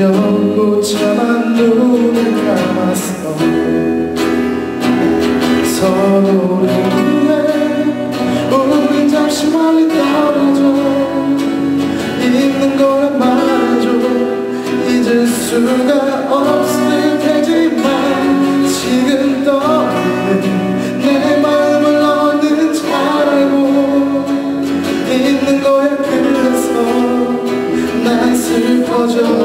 연고차만 눈을 감았어. 서로를 위해 우리 잠시 멀리 떨어져. 있는 거야 말해줘. 잊을 수가 없을 테지만 지금 떠있는 내 마음을 너는 잘 알고 있는 거야 그래서 난 슬퍼져.